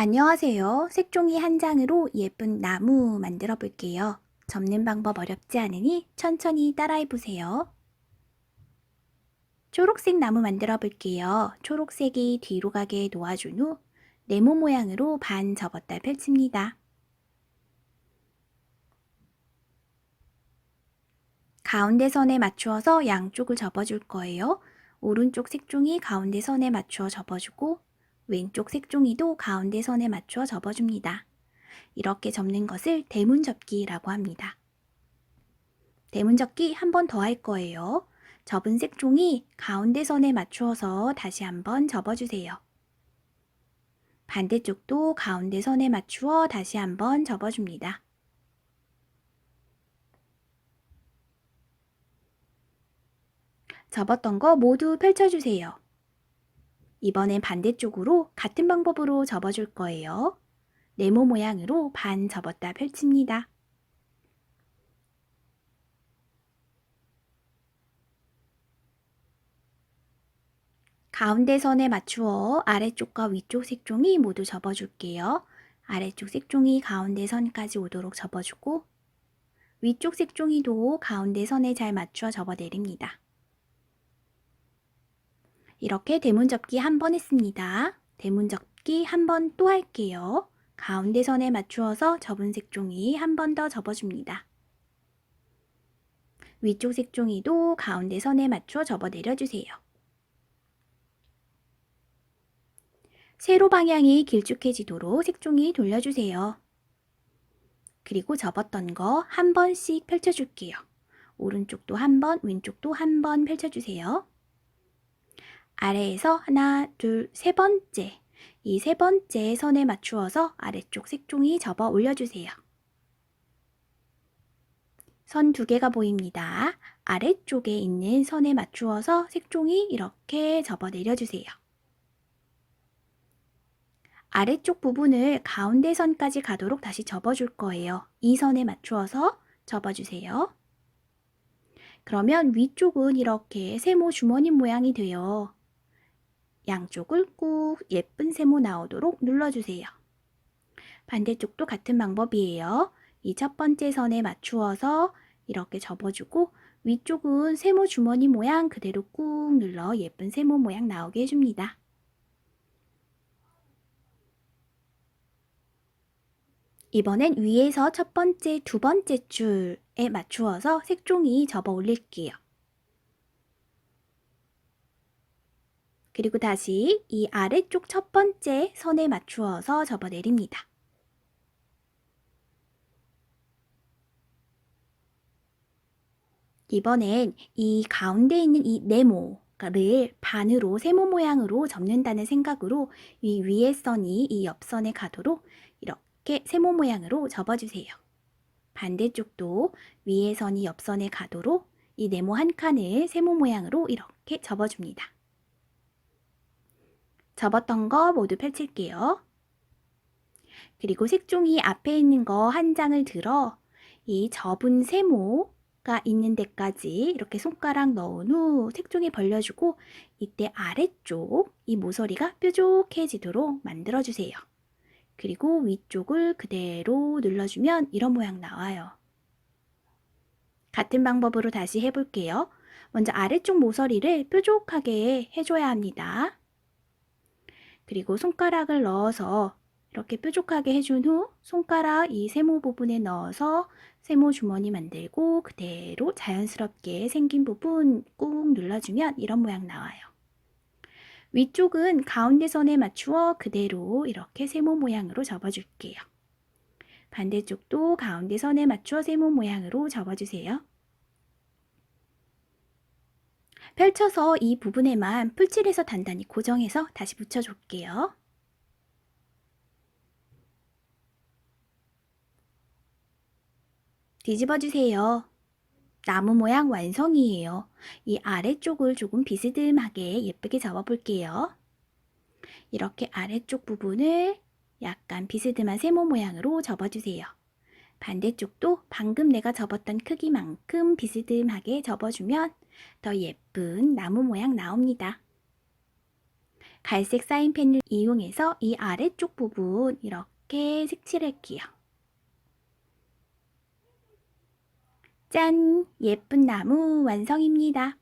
안녕하세요. 색종이 한 장으로 예쁜 나무 만들어 볼게요. 접는 방법 어렵지 않으니 천천히 따라해 보세요. 초록색 나무 만들어 볼게요. 초록색이 뒤로 가게 놓아준 후 네모 모양으로 반 접었다 펼칩니다. 가운데 선에 맞추어서 양쪽을 접어줄 거예요. 오른쪽 색종이 가운데 선에 맞추어 접어주고 왼쪽 색종이도 가운데 선에 맞추어 접어줍니다. 이렇게 접는 것을 대문 접기라고 합니다. 대문 접기 한 번 더 할 거예요. 접은 색종이 가운데 선에 맞추어서 다시 한번 접어주세요. 반대쪽도 가운데 선에 맞추어 다시 한번 접어줍니다. 접었던 거 모두 펼쳐주세요. 이번엔 반대쪽으로 같은 방법으로 접어줄 거예요. 네모 모양으로 반 접었다 펼칩니다. 가운데 선에 맞추어 아래쪽과 위쪽 색종이 모두 접어줄게요. 아래쪽 색종이 가운데 선까지 오도록 접어주고 위쪽 색종이도 가운데 선에 잘 맞추어 접어내립니다. 이렇게 대문 접기 한 번 했습니다. 대문 접기 한 번 또 할게요. 가운데 선에 맞추어서 접은 색종이 한 번 더 접어줍니다. 위쪽 색종이도 가운데 선에 맞춰 접어 내려주세요. 세로 방향이 길쭉해지도록 색종이 돌려주세요. 그리고 접었던 거 한 번씩 펼쳐줄게요. 오른쪽도 한 번, 왼쪽도 한 번 펼쳐주세요. 아래에서 하나, 둘, 세 번째. 이 세 번째 선에 맞추어서 아래쪽 색종이 접어 올려주세요. 선 두 개가 보입니다. 아래쪽에 있는 선에 맞추어서 색종이 이렇게 접어 내려주세요. 아래쪽 부분을 가운데 선까지 가도록 다시 접어줄 거예요. 이 선에 맞추어서 접어주세요. 그러면 위쪽은 이렇게 세모 주머니 모양이 돼요. 양쪽을 꾹 예쁜 세모 나오도록 눌러주세요. 반대쪽도 같은 방법이에요. 이 첫 번째 선에 맞추어서 이렇게 접어주고 위쪽은 세모 주머니 모양 그대로 꾹 눌러 예쁜 세모 모양 나오게 해줍니다. 이번엔 위에서 첫 번째, 두 번째 줄에 맞추어서 색종이 접어 올릴게요. 그리고 다시 이 아래쪽 첫 번째 선에 맞추어서 접어 내립니다. 이번엔 이 가운데 있는 이 네모를 반으로 세모 모양으로 접는다는 생각으로 이 위에 선이 이 옆선에 가도록 이렇게 세모 모양으로 접어주세요. 반대쪽도 위에 선이 옆선에 가도록 이 네모 한 칸을 세모 모양으로 이렇게 접어줍니다. 접었던 거 모두 펼칠게요. 그리고 색종이 앞에 있는 거 한 장을 들어 이 접은 세모가 있는 데까지 이렇게 손가락 넣은 후 색종이 벌려주고 이때 아래쪽 이 모서리가 뾰족해지도록 만들어주세요. 그리고 위쪽을 그대로 눌러주면 이런 모양 나와요. 같은 방법으로 다시 해볼게요. 먼저 아래쪽 모서리를 뾰족하게 해줘야 합니다. 그리고 손가락을 넣어서 이렇게 뾰족하게 해준 후 손가락 이 세모 부분에 넣어서 세모 주머니 만들고 그대로 자연스럽게 생긴 부분 꾹 눌러주면 이런 모양 나와요. 위쪽은 가운데 선에 맞추어 그대로 이렇게 세모 모양으로 접어줄게요. 반대쪽도 가운데 선에 맞추어 세모 모양으로 접어주세요. 펼쳐서 이 부분에만 풀칠해서 단단히 고정해서 다시 붙여줄게요. 뒤집어주세요. 나무 모양 완성이에요. 이 아래쪽을 조금 비스듬하게 예쁘게 접어볼게요. 이렇게 아래쪽 부분을 약간 비스듬한 세모 모양으로 접어주세요. 반대쪽도 방금 내가 접었던 크기만큼 비스듬하게 접어주면 더 예쁜 나무 모양 나옵니다. 갈색 사인펜을 이용해서 이 아래쪽 부분 이렇게 색칠할게요. 짠! 예쁜 나무 완성입니다.